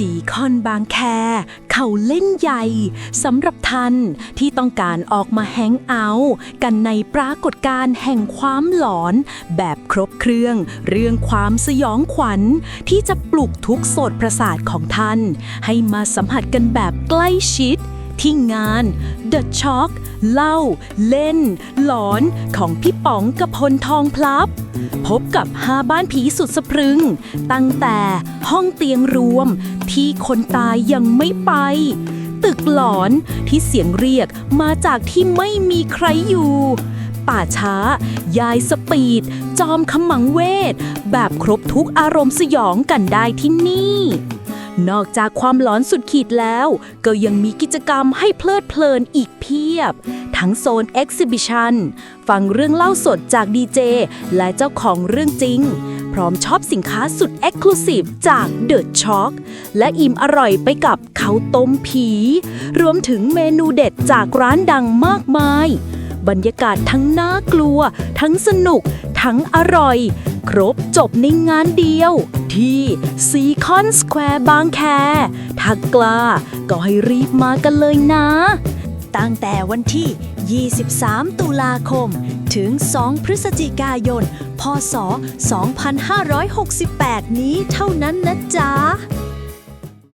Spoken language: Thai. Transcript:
สีคอนบางแค เขาเล่นใหญ่สำหรับท่านที่ต้องการออกมาแฮงเอาท์กันในปรากฏการณ์แห่งความหลอน แบบครบเครื่อง เรื่องความสยองขวัญ ที่จะปลุกทุกโสดประสาทของท่าน ให้มาสัมผัสกันแบบใกล้ชิด ที่งาน The Shock เล่า เล่น หลอนของพี่ป๋องกพลทองพลับ พบกับห้าบ้านผีสุดสะพรึง ตั้งแต่ห้องเตียงรวม ที่คนตายยังไม่ไป ตึกหลอนที่เสียงเรียกมาจากที่ไม่มีใครอยู่ ป่าช้า ยายสปีด จอมขมังเวท แบบครบทุกอารมณ์สยองกันได้ที่นี่ นอกจากความหลอนสุดขีดแล้ว ก็ยังมีกิจกรรมให้เพลิดเพลินอีกเพียบ ทั้งโซน Exhibition ฟังเรื่องเล่าสดจากดีเจ และเจ้าของเรื่องจริง ร้อมชอบสินค้าสุด Exclusive จาก The Chalk และอิ่มอร่อยไปกับข้าวต้มผี รวมถึงเมนูเด็ดจากร้านดังมากมาย บรรยากาศทั้งน่ากลัว ทั้งสนุก ทั้งอร่อย ครบจบในงานเดียว ที่ซีคอนสแควร์บางแคถ้ากล้าก็ให้รีบมากันเลยนะ ตั้งแต่วันที่ 23 ตุลาคม ถึง 2 พฤศจิกายน พศ 2568 นี้เท่านั้นนะจ๊ะ